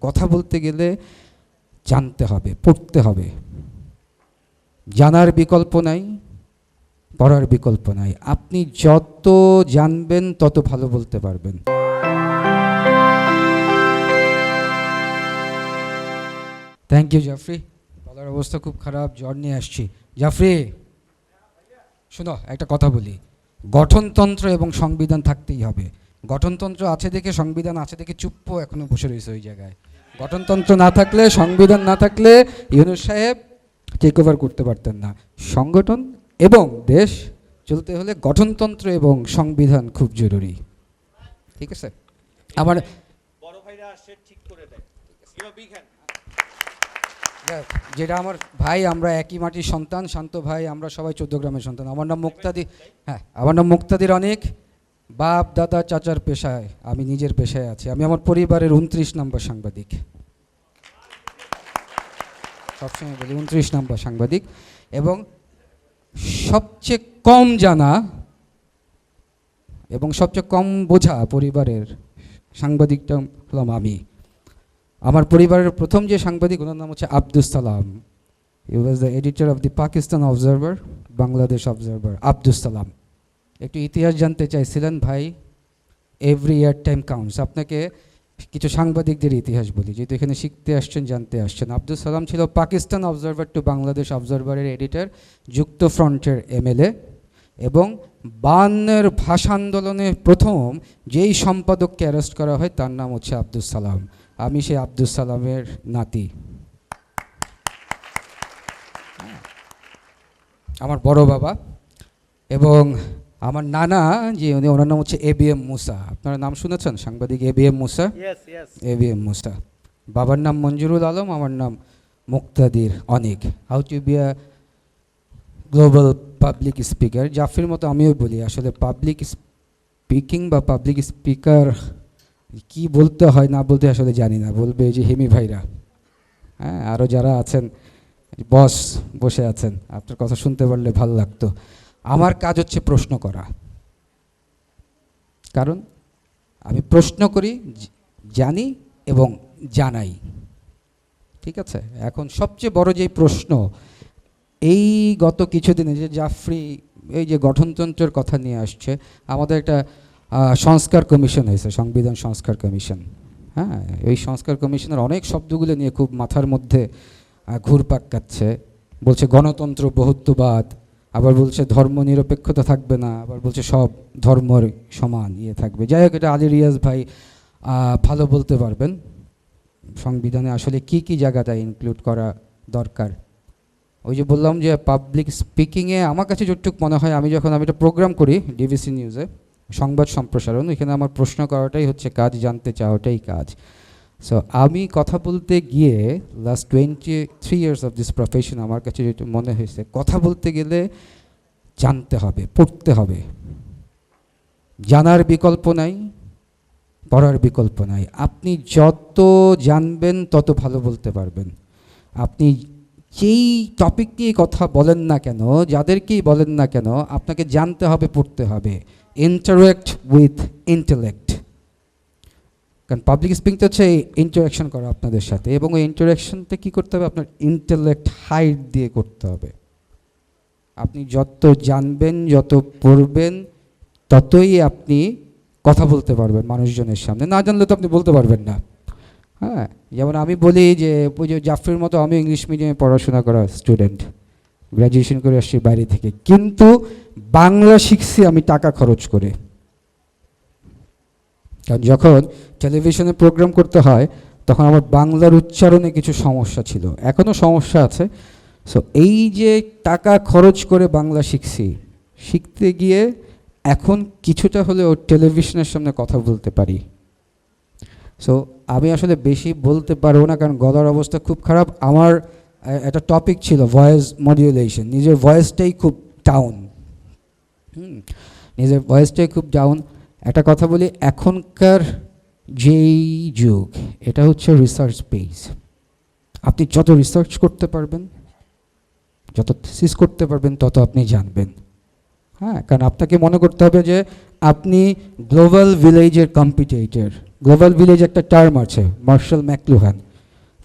কথা বলতে গেলে জানতে হবে, পড়তে হবে। জানার বিকল্প নাই, পড়ার বিকল্প নাই। আপনি যত জানবেন, তত ভালো বলতে পারবেন। থ্যাংক ইউ জাফরি গলার অবস্থা খুব খারাপ, জ্বর নিয়ে আসছি। জাফরি শোনো, একটা কথা বলি। গঠনতন্ত্র এবং সংবিধান থাকতেই হবে। গঠনতন্ত্র আছে দেখে, সংবিধান আছে দেখে চুপ্প এখনও বসে রয়েছে ওই জায়গায়। গঠনতন্ত্র না থাকলে সংবিধান না থাকলে ইউনুস সাহেব টেক ওভার করতে পারতেন না। সংগঠন এবং দেশ চলতে হলে গঠনতন্ত্র এবং সংবিধান খুব জরুরি। ঠিক আছে? আমার যেটা আমার ভাই আমরা একই মাটির সন্তান শান্ত ভাই আমরা সবাই চোদ্দ গ্রামের সন্তান। আমার নাম মুক্তাদি হ্যাঁ আমার নাম মুক্তাদির অনেক বাপ দাদা চাচার পেশায় আমি নিজের পেশায় আছি। আমি আমার পরিবারের উনত্রিশ নম্বর সাংবাদিক। সবসময় বলি, উনত্রিশ নম্বর সাংবাদিক। এবং সবচেয়ে কম জানা এবং সবচেয়ে কম বোঝা পরিবারের সাংবাদিকটা হলাম আমি। আমার পরিবারের প্রথম যে সাংবাদিক, ওনার নাম হচ্ছে Abdus Salam. He was the editor of the Pakistan Observer Bangladesh Observer Abdus Salam. একটু ইতিহাস জানতে চাইছিলেন ভাই এভরি ইয়ার টাইম কাউন্টস আপনাকে কিছু সাংবাদিকদের ইতিহাস বলি, যেহেতু এখানে শিখতে আসছেন, জানতে আসছেন। আব্দুল সালাম ছিল পাকিস্তান অবজারভার টু বাংলাদেশ অবজারভারের এডিটর যুক্ত ফ্রন্টের এমএলএ এবং বান্নের ভাষা আন্দোলনে প্রথম যেই সম্পাদককে অ্যারেস্ট করা হয়, তার নাম হচ্ছে আব্দুল সালাম। আমি সেই আব্দুল সালামের নাতি। আমার বড় বাবা এবং আমার নানা যে উনি ওনার নাম হচ্ছে এ বি এম মুসা। আপনারা নাম শুনেছেন? সাংবাদিক A B M Musa. A B M Musa. বাবার নাম মঞ্জুরুল আলম আমার নাম মুক্তাদির অনেক। How to be a global public speaker Zafir মতো আমিও বলি আসলে পাবলিক স্পিকিং বা পাবলিক স্পিকার কি বলতে হয় না বলতে আসলে জানি না। বলবে এই যে হেমি ভাইরা। হ্যাঁ আরও যারা আছেন বস বসে আছেন আপনার কথা শুনতে পারলে ভালো লাগতো। আমার কাজ হচ্ছে প্রশ্ন করা। কারণ আমি প্রশ্ন করি জানি এবং জানাই। ঠিক আছে? এখন সবচেয়ে বড় যে প্রশ্ন, এই গত কিছুদিনে যে জাফরি, এই যে গঠনতন্ত্রের কথা নিয়ে আসছে, আমাদের একটা সংস্কার কমিশন হয়েছে, সংবিধান সংস্কার কমিশন। হ্যাঁ এই সংস্কার কমিশনের অনেক শব্দগুলো নিয়ে খুব মাথার মধ্যে ঘুরপাক কাচ্ছে বলছে গণতন্ত্র বহুত্ববাদ আবার বলছে ধর্ম নিরপেক্ষতা থাকবে না, আবার বলছে সব ধর্মর সমান ইয়ে থাকবে। যাই হোক, এটা আলী রিয়াজ ভাই ভালো বলতে পারবেন। সংবিধানে আসলে কি কি জায়গাটা ইনক্লুড করা দরকার? ওই যে বললাম যে পাবলিক স্পিকিংয়ে আমার কাছে যতটুকু মনে হয়, আমি যখন আমি একটা প্রোগ্রাম করি ডিবিসি নিউজে সংবাদ সম্প্রসারণ এখানে আমার প্রশ্ন করাটাই হচ্ছে কাজ, জানতে চাওয়াটাই কাজ। সো আমি কথা বলতে গিয়ে last twenty three years of this profession আমার কাছে যেটা মনে হয়েছে, কথা বলতে গেলে জানতে হবে, পড়তে হবে। জানার বিকল্প নাই, পড়ার বিকল্প নাই। আপনি যত জানবেন, তত ভালো বলতে পারবেন। আপনি যেই টপিক নিয়ে কথা বলেন না কেন, যাদেরকেই বলেন না কেন, আপনাকে জানতে হবে, পড়তে হবে। ইন্টারেক্ট উইথ ইন্টেলেক্ট কারণ পাবলিক স্পিকিং তো হচ্ছে ইন্টারাকশন করা আপনাদের সাথে এবং ওই ইন্টারাকশনটা কী করতে হবে? আপনার ইন্টেলেক্ট হাইট দিয়ে করতে হবে। আপনি যত জানবেন, যত পড়বেন, ততই আপনি কথা বলতে পারবেন মানুষজনের সামনে। না জানলে তো আপনি বলতে পারবেন না। হ্যাঁ যেমন আমি বলি যে, ওই যে জাফরির মতো আমি ইংলিশ মিডিয়ামে পড়াশোনা করা স্টুডেন্ট গ্র্যাজুয়েশন করে আসছি বাইরে থেকে। কিন্তু বাংলা শিখছি আমি টাকা খরচ করে। কারণ যখন টেলিভিশনে প্রোগ্রাম করতে হয়, তখন আমার বাংলার উচ্চারণে কিছু সমস্যা ছিল। এখনও সমস্যা আছে। সো এই যে টাকা খরচ করে বাংলা শিখছি, শিখতে গিয়ে এখন কিছুটা হলেও টেলিভিশনের সামনে কথা বলতে পারি। সো আমি আসলে বেশি বলতে পারব না, কারণ গলার অবস্থা খুব খারাপ। আমার একটা টপিক ছিল ভয়েস মডিউলেশন নিজের ভয়েসটাই খুব ডাউন হুম, নিজের ভয়েসটাই খুব ডাউন একটা কথা বলি, এখনকার যেই যুগ, এটা হচ্ছে রিসার্চ বেস আপনি যত রিসার্চ করতে পারবেন, যত থিসিস করতে পারবেন, তত আপনি জানবেন। হ্যাঁ কারণ আপনাকে মনে করতে হবে যে আপনি গ্লোবাল ভিলেজের কম্পিটিটর গ্লোবাল ভিলেজ একটা টার্ম আছে Marshall McLuhan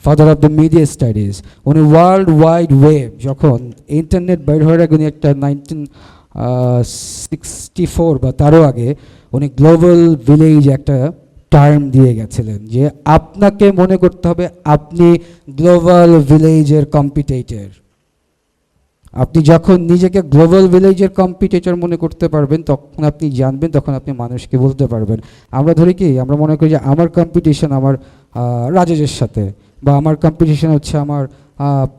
father of the media studies উনি ওয়ার্ল্ড ওয়াইড ওয়েব যখন ইন্টারনেট বের হওয়ার আগে উনি একটা নাইনটিন সিক্সটি ফোর বা তারও আগে উনি গ্লোবাল ভিলেজ একটা টার্ম দিয়ে গেছিলেন যে আপনাকে মনে করতে হবে আপনি গ্লোবাল ভিলেজের কম্পিটেটর। আপনি যখন নিজেকে গ্লোবাল ভিলেজের কম্পিটিটর মনে করতে পারবেন, তখন আপনি জানবেন, তখন আপনি মানুষকে বলতে পারবেন। আমরা ধরি কি, আমরা মনে করি যে আমার কম্পিটিশন আমার রাজেশের সাথে বা আমার কম্পিটিশন হচ্ছে আমার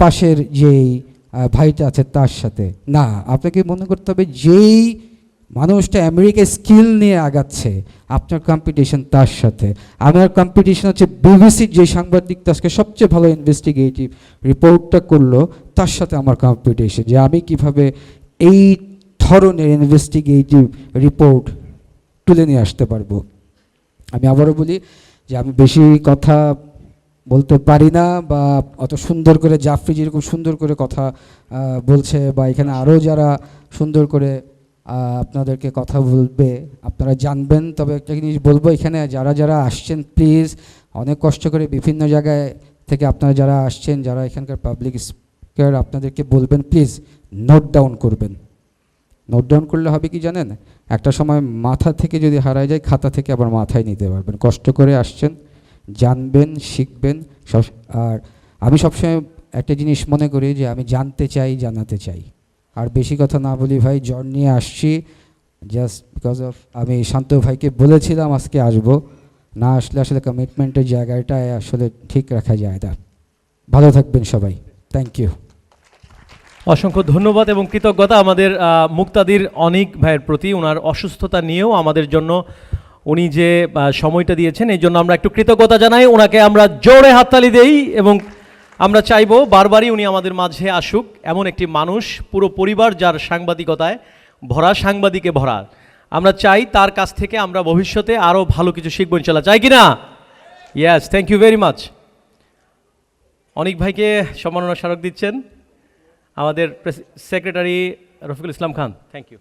পাশের যেই ভাইটা আছে তার সাথে। না, আপনাকে মনে করতে হবে যেই মানুষটা আমেরিকায় স্কিল নিয়ে আগাচ্ছে আপনার কম্পিটিশন তার সাথে। আমার কম্পিটিশন হচ্ছে বিবিসির যে সাংবাদিকটা আজকে সবচেয়ে ভালো ইনভেস্টিগেটিভ রিপোর্টটা করল, তার সাথে আমার কম্পিটিশন যে আমি কীভাবে এই ধরনের ইনভেস্টিগেটিভ রিপোর্ট তুলে নিয়ে আসতে পারব। আমি আবারও বলি যে আমি বেশি কথা বলতে পারি না বা অত সুন্দর করে জাফরি যেরকম সুন্দর করে কথা বলছে বা এখানে আরও যারা সুন্দর করে আপনাদেরকে কথা বলবে, আপনারা জানবেন, তবে একটা জিনিস বলব এখানে, যারা যারা আসছেন প্লিজ অনেক কষ্ট করে বিভিন্ন জায়গায় থেকে আপনারা যারা আসছেন, যারা এখানকার পাবলিক স্পিকার আপনাদেরকে বলবেন প্লিজ নোট ডাউন করবেন। নোট ডাউন করলে হবে কি জানেন? একটা সময় মাথা থেকে যদি হারায় যায়, খাতা থেকে আবার মাথায় নিতে পারবেন। কষ্ট করে আসছেন, জানবেন, শিখবেন, সব- আর আমি সবসময় একটা জিনিস মনে করি যে আমি জানতে চাই, জানাতে চাই। আর বেশি কথা না বলি, ভাই, জ্বর নিয়ে আসছি। জাস্ট বিকজ অফ আমি শান্ত ভাইকে বলেছিলাম আজকে আসব। না আসলে আসলে কমিটমেন্টের জায়গাটায় আসলে ঠিক রাখা যায় না। ভালো থাকবেন সবাই। থ্যাংক ইউ অসংখ্য ধন্যবাদ এবং কৃতজ্ঞতা আমাদের মুক্তাদির অনেক ভাইয়ের প্রতি। ওনার অসুস্থতা নিয়েও আমাদের জন্য উনি যে সময়টা দিয়েছেন, এই জন্য আমরা একটু কৃতজ্ঞতা জানাই। ওনাকে আমরা জোরে হাততালি দেই এবং আমরা চাইব বারবারই উনি আমাদের মাঝে আসুক। এমন একটি মানুষ, পুরো পরিবার যার সাংবাদিকতায় ভরা, সাংবাদিকে ভরা। আমরা চাই তার কাছ থেকে আমরা ভবিষ্যতে আরও ভালো কিছু শিখব ইনশাল্লাহ। চাই কি না? Yes thank you very much Anik ভাইকে সম্মাননা স্মারক দিচ্ছেন আমাদের secretary Rafiqul Islam Khan. Thank you